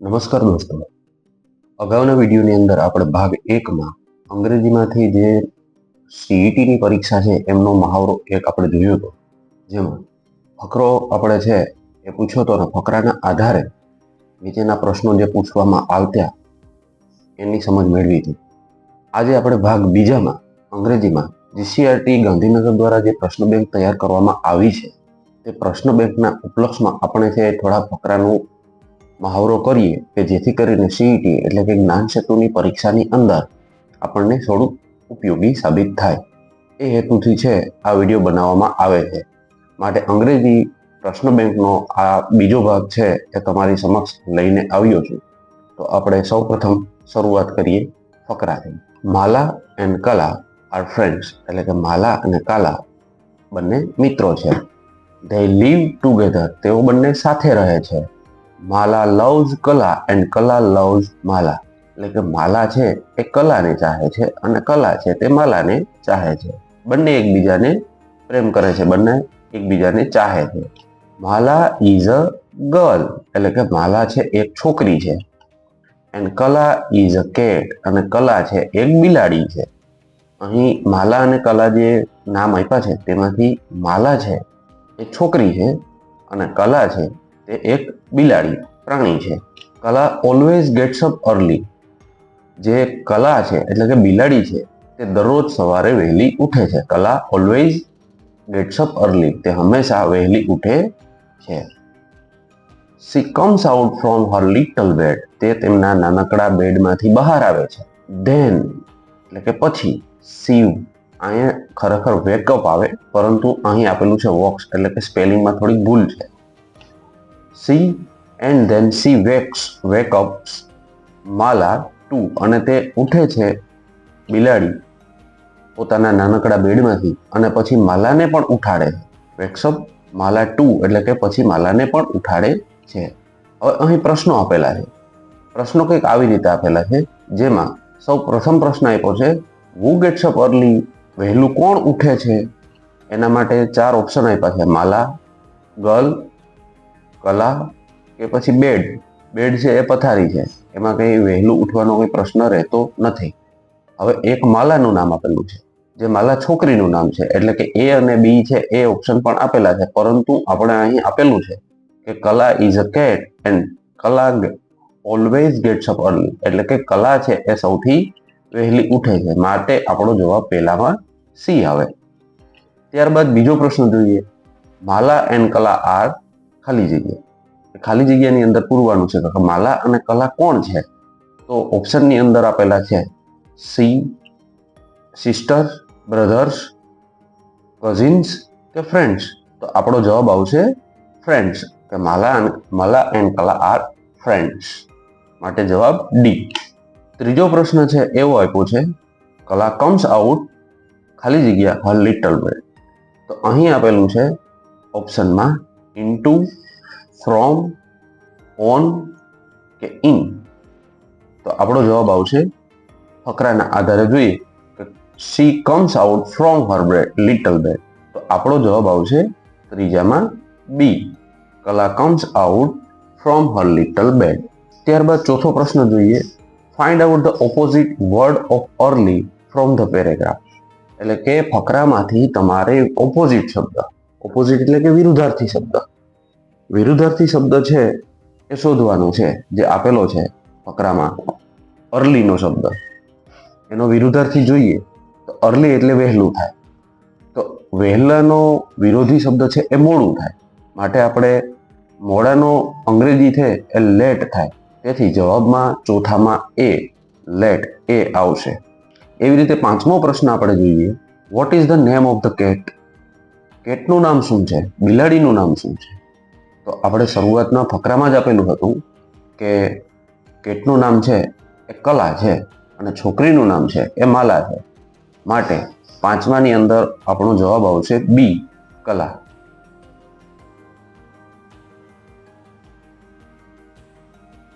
નમસ્કાર દોસ્તો. અગાઉના વિડીયોની અંદર આપણે ભાગ એકમાં અંગ્રેજીમાંથી જે સીઈટીની પરીક્ષા છે, એમનો મહાવરો એક આપણે જોયો હતો. જેમાં ફકરો આપણે છે, એ પૂછ્યો હતો અને ફકરાના આધારે નીચેના પ્રશ્નો જે પૂછવામાં આવતા એની સમજ મેળવી હતી. આજે આપણે ભાગ બીજામાં અંગ્રેજીમાં જીસીઆરટી ગાંધીનગર દ્વારા જે પ્રશ્ન બેંક તૈયાર કરવામાં આવી છે, તે પ્રશ્ન બેંકના ઉપલક્ષમાં આપણે છે થોડા ફકરાનું મહાવરો કરીએ કે જેથી કરીને સીઈટી એટલે કે જ્ઞાન સેતુની પરીક્ષાની અંદર આપણને થોડુંક ઉપયોગી સાબિત થાય. એ હેતુથી છે આ વીડિયો બનાવવામાં આવે છે. માટે અંગ્રેજી પ્રશ્ન બેંકનો આ બીજો ભાગ છે એ તમારી સમક્ષ લઈને આવ્યો છું. તો આપણે સૌ પ્રથમ શરૂઆત કરીએ ફકરાથી. Mala and Kala are friends એટલે કે માલા અને કાલા બંને મિત્રો છે. ધે લીવ ટુગેધર તેઓ બંને સાથે રહે છે. Mala loves Kala and Kala loves Mala. એટલે કે માલા છે એ કલાને ચાહે છે અને કલા છે તે માલાને ચાહે છે. બંને એકબીજાને પ્રેમ કરે છે, બંને એકબીજાને ચાહે છે. માલા ઇઝ અ ગર્લ એટલે કે માલા છે એક છોકરી છે. એન્ડ કલા ઇઝ અ કેટ અને કલા છે એક બિલાડી છે. અહીં માલા અને કલા જે નામ આપ્યા છે તેમાંથી માલા છે એ છોકરી છે અને કલા છે તે એક બિલાડી, પ્રાણી છે. કલા ઓલવેઝ ગેટ્સ અપ અર્લી જે કલા છે, એટલે કે બિલાડી છે, તે દરરોજ સવારે વહેલી ઉઠે છે. કલા ઓલવેઝ ગેટ્સ અપ અર્લી તે હંમેશા વહેલી ઉઠે છે. She comes out from her little bed તે તેમના નાનકડા બેડમાંથી બહાર આવે છે. ધેન એટલે કે પછી સીવ અહીંયા ખરેખર વેકઅપ આવે, પરંતુ અહીં આપેલું છે વોક્સ એટલે કે સ્પેલિંગમાં થોડી ભૂલ છે. She and then she wakes wakeups Mala too. અને તે ઉઠે છે બિલાડી પોતાના નાનકડા બેડમાંથી અને પછી માલાને પણ ઉઠાડે વેક્સઅપ માલા ટુ એટલે કે પછી માલાને પણ ઉઠાડે છે. હવે અહીં પ્રશ્નો આપેલા છે. પ્રશ્નો કંઈક આવી રીતે આપેલા છે, જેમાં સૌ પ્રથમ પ્રશ્ન આપ્યો છે વુ ગેટ્સ અપ અર્લી વહેલું કોણ ઉઠે છે? એના માટે ચાર ઓપ્શન આપ્યા છે. માલા ગર્લ કલા કે પછી બેડ. બેડ છે એ પથારી છે. એમાં કંઈ વહેલું ઉઠવાનો કોઈ પ્રશ્ન રહેતો નથી. હવે એક માલાનું નામ આપેલું છે. જે માલા છોકરીનું નામ છે. એટલે કે એ અને બી છે એ ઓપ્શન પણ આપેલા છે. પરંતુ આપણે અહીં આપેલું છે કે Kala is a cat and Kala always gets up early એટલે કે કલા છે એ સૌથી વહેલી ઉઠે છે. માટે આપણો જવાબ પહેલામાં સી આવે. ત્યારબાદ બીજો પ્રશ્ન જોઈએ. માલા એન્ડ કલા આર ખાલી જગ્યા. ખાલી જગ્યાની અંદર પૂરવાનું છે. કે માલા અને કલા કોણ છે? તો ઓપ્શનની અંદર આપેલા છે સી, સિસ્ટર, બ્રધર્સ, કઝિન્સ કે ફ્રેન્ડ્સ. તો આપણો જવાબ આવશે ફ્રેન્ડ્સ. કે માલા અને Mala and Kala are friends. માટે જવાબ ડી. ત્રીજો પ્રશ્ન છે, એવો આપ્યો છે, કલા કમ્સ આઉટ ખાલી જગ્યા હર લિટલ બેડ તો અહીં આપેલું છે ઓપ્શનમાં ઇન્ટુ ફ્રોમ ઓન કે ઇન તો આપણો જવાબ આવશે ફકરાના આધારે જોઈએ કે she comes out from her bed little bed તો આપણો જવાબ આવશે ત્રીજામાં B Kala comes out from her little bed ત્યારબાદ ચોથો પ્રશ્ન જોઈએ. Find out the opposite word of early from the paragraph એટલે કે ફકરામાંથી તમારે ઓપોઝિટ શબ્દ ઓપોઝિટ એટલે કે વિરુદ્ધાર્થી શબ્દ. વિરુદ્ધાર્થી શબ્દ છે એ શોધવાનો છે, જે આપેલો છે ફકરામાં. અર્લીનો શબ્દ. એનો વિરુદ્ધાર્થી જોઈએ તો અર્લી એટલે વહેલું થાય. તો વહેલાનો વિરોધી શબ્દ છે એ મોડું થાય. માટે આપણે મોડાનો અંગ્રેજી છે એ લેટ થાય. તેથી જવાબમાં ચોથામાં એ લેટ એ આવશે. એવી રીતે પાંચમો પ્રશ્ન આપણે જોઈએ. What is the name of the cat કેટનું નામ શું છે? બિલાડીનું નામ શું છે? તો આપણે શરૂઆતના ફકરામાં જ આપેલું હતું કે કેટનું નામ છે, એ કલા છે અને છોકરીનું નામ છે, એ માલા છે. માટે પાંચમાની અંદર આપણો જવાબ આવશે બી, કલા.